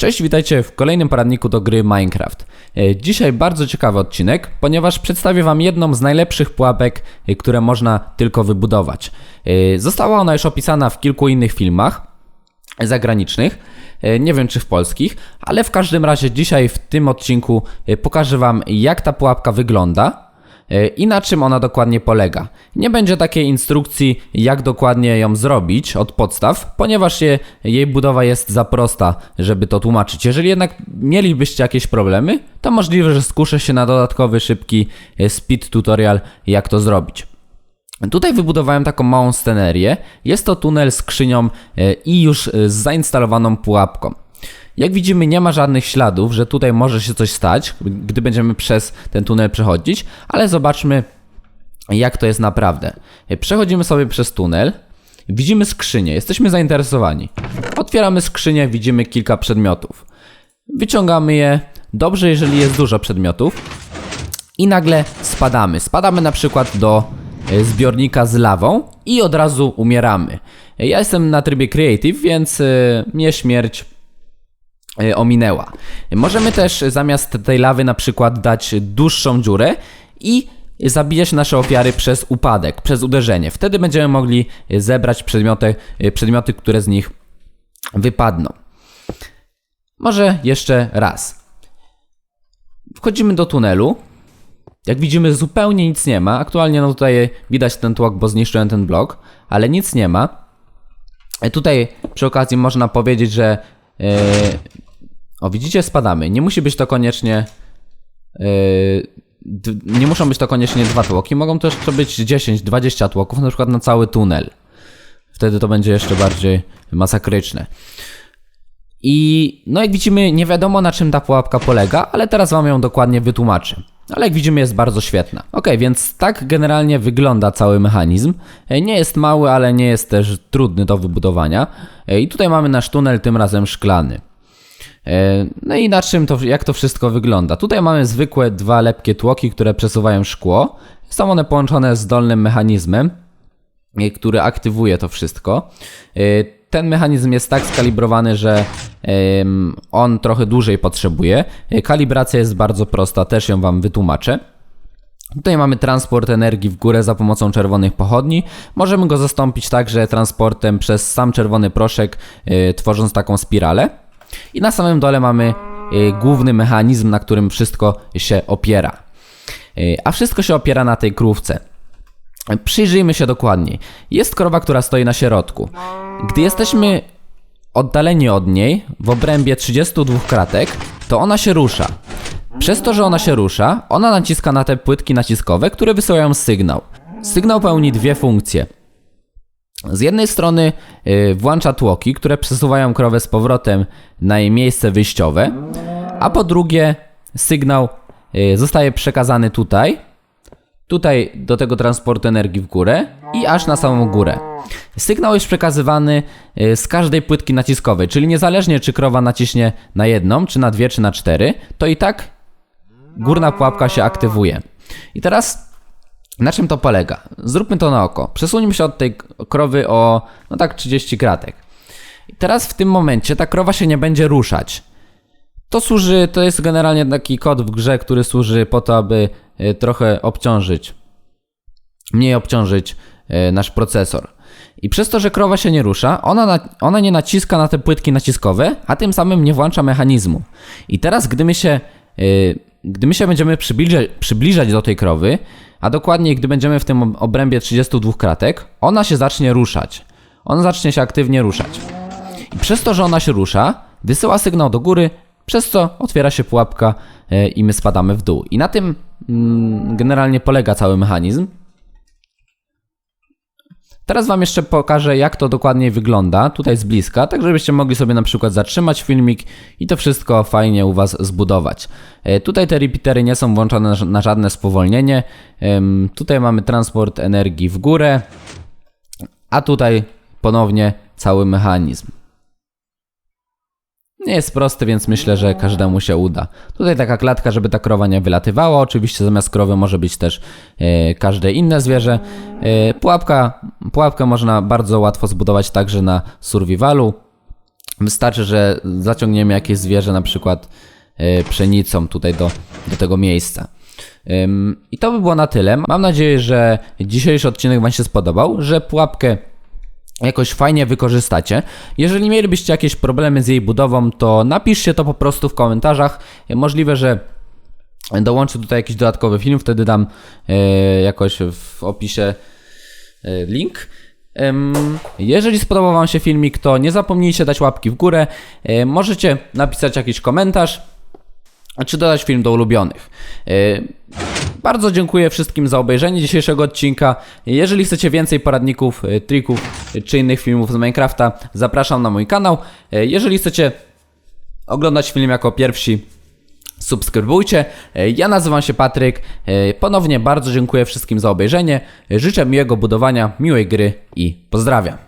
Cześć, witajcie w kolejnym poradniku do gry Minecraft. E, Dzisiaj bardzo ciekawy odcinek, ponieważ przedstawię Wam jedną z najlepszych pułapek, e, które można tylko wybudować. E, Została ona już opisana w kilku innych filmach zagranicznych, nie wiem czy w polskich, ale w każdym razie dzisiaj w tym odcinku pokażę Wam jak ta pułapka wygląda i na czym ona dokładnie polega. Nie będzie takiej instrukcji, jak dokładnie ją zrobić od podstaw, ponieważ je, jej budowa jest za prosta, żeby to tłumaczyć. Jeżeli jednak mielibyście jakieś problemy, to możliwe, że skuszę się na dodatkowy, szybki e, speed tutorial, jak to zrobić. Tutaj wybudowałem taką małą scenerię. Jest to tunel z skrzynią e, i już e, z zainstalowaną pułapką. Jak widzimy, nie ma żadnych śladów, że tutaj może się coś stać, gdy będziemy przez ten tunel przechodzić, ale zobaczmy, jak to jest naprawdę. Przechodzimy sobie przez tunel, widzimy skrzynię, jesteśmy zainteresowani. Otwieramy skrzynię, widzimy kilka przedmiotów. Wyciągamy je. Dobrze, jeżeli jest dużo przedmiotów i nagle spadamy. Spadamy na przykład do e, zbiornika z lawą i od razu umieramy. Ja jestem na trybie creative, więc mnie śmierć e, ominęła. Możemy też zamiast tej lawy na przykład dać dłuższą dziurę i zabijać nasze ofiary przez upadek, przez uderzenie. Wtedy będziemy mogli e, zebrać przedmioty, e, przedmioty które z nich wypadną. Może jeszcze raz. Wchodzimy do tunelu. Jak widzimy, zupełnie nic nie ma. Aktualnie no tutaj widać ten tłok, bo zniszczyłem ten blok, ale nic nie ma. E, Tutaj przy okazji można powiedzieć, że. O, widzicie, spadamy. Nie musi być to koniecznie. d- nie muszą być to koniecznie dwa tłoki, mogą też to być 10-20 tłoków, na przykład na cały tunel. Wtedy to będzie jeszcze bardziej masakryczne. I no jak widzimy, nie wiadomo na czym ta pułapka polega, ale teraz wam ją dokładnie wytłumaczę. Ale jak widzimy, jest bardzo świetna. Ok, więc tak generalnie wygląda cały mechanizm. E, Nie jest mały, ale nie jest też trudny do wybudowania. E, I tutaj mamy nasz tunel, tym razem szklany. E, No i na czym to, jak to wszystko wygląda? Tutaj mamy zwykłe dwa lepkie tłoki, które przesuwają szkło. Są one połączone z dolnym mechanizmem, e, który aktywuje to wszystko. E, Ten mechanizm jest tak skalibrowany, że on trochę dłużej potrzebuje. Kalibracja jest bardzo prosta, też ją Wam wytłumaczę. Tutaj mamy transport energii w górę za pomocą czerwonych pochodni. Możemy go zastąpić także transportem przez sam czerwony proszek, tworząc taką spiralę. I na samym dole mamy e, główny mechanizm, na którym wszystko się opiera. E, A wszystko się opiera na tej krówce. Przyjrzyjmy się dokładniej. Jest krowa, która stoi na środku. Gdy jesteśmy oddaleni od niej, w obrębie 32 kratek, to ona się rusza. Przez to, że ona się rusza, ona naciska na te płytki naciskowe, które wysyłają sygnał. Sygnał pełni dwie funkcje. Z jednej strony y, włącza tłoki, które przesuwają krowę z powrotem na jej miejsce wyjściowe, a po drugie sygnał y, zostaje przekazany tutaj, tutaj do tego transportu energii w górę i aż na samą górę. Sygnał jest przekazywany y, z każdej płytki naciskowej, czyli niezależnie czy krowa naciśnie na jedną, czy na dwie, czy na cztery, to i tak górna pułapka się aktywuje. I teraz na czym to polega? Zróbmy to na oko. Przesuńmy się od tej krowy o no tak 30 kratek. I teraz w tym momencie ta krowa się nie będzie ruszać. To służy, to jest generalnie taki kod w grze, który służy po to, aby e, trochę obciążyć, mniej obciążyć e, nasz procesor. I przez to, że krowa się nie rusza, ona, na, ona nie naciska na te płytki naciskowe, a tym samym nie włącza mechanizmu. I teraz, gdy my się, e, gdy my się będziemy przybliżać, przybliżać do tej krowy, a dokładnie gdy będziemy w tym ob- obrębie 32 kratek, ona się zacznie ruszać. Ona zacznie się aktywnie ruszać. I przez to, że ona się rusza, wysyła sygnał do góry, przez co otwiera się pułapka e, i my spadamy w dół. I na tym mm, generalnie polega cały mechanizm. Teraz Wam jeszcze pokażę, jak to dokładnie wygląda, tutaj z bliska, tak żebyście mogli sobie na przykład zatrzymać filmik i to wszystko fajnie u Was zbudować. E, Tutaj te repeatery nie są włączone na żadne spowolnienie. Tutaj mamy transport energii w górę, a tutaj ponownie cały mechanizm. Nie jest prosty, więc myślę, że każdemu się uda. Tutaj taka klatka, żeby ta krowa nie wylatywała. Oczywiście zamiast krowy może być też e, każde inne zwierzę. E, pułapka, pułapkę można bardzo łatwo zbudować także na survivalu. Wystarczy, że zaciągniemy jakieś zwierzę, na przykład e, pszenicą tutaj do, do tego miejsca. I to by było na tyle. Mam nadzieję, że dzisiejszy odcinek Wam się spodobał, że pułapkę jakoś fajnie wykorzystacie. Jeżeli mielibyście jakieś problemy z jej budową, to napiszcie to po prostu w komentarzach. Możliwe, że dołączę tutaj jakiś dodatkowy film, wtedy dam e, jakoś w opisie e, link. Jeżeli spodobał Wam się filmik, to nie zapomnijcie dać łapki w górę. E, Możecie napisać jakiś komentarz, czy dodać film do ulubionych. Bardzo dziękuję wszystkim za obejrzenie dzisiejszego odcinka. Jeżeli chcecie więcej poradników, e, trików e, czy innych filmów z Minecrafta, zapraszam na mój kanał. E, Jeżeli chcecie oglądać film jako pierwsi, subskrybujcie. Ja nazywam się Patryk. Ponownie bardzo dziękuję wszystkim za obejrzenie. Życzę miłego budowania, miłej gry i pozdrawiam.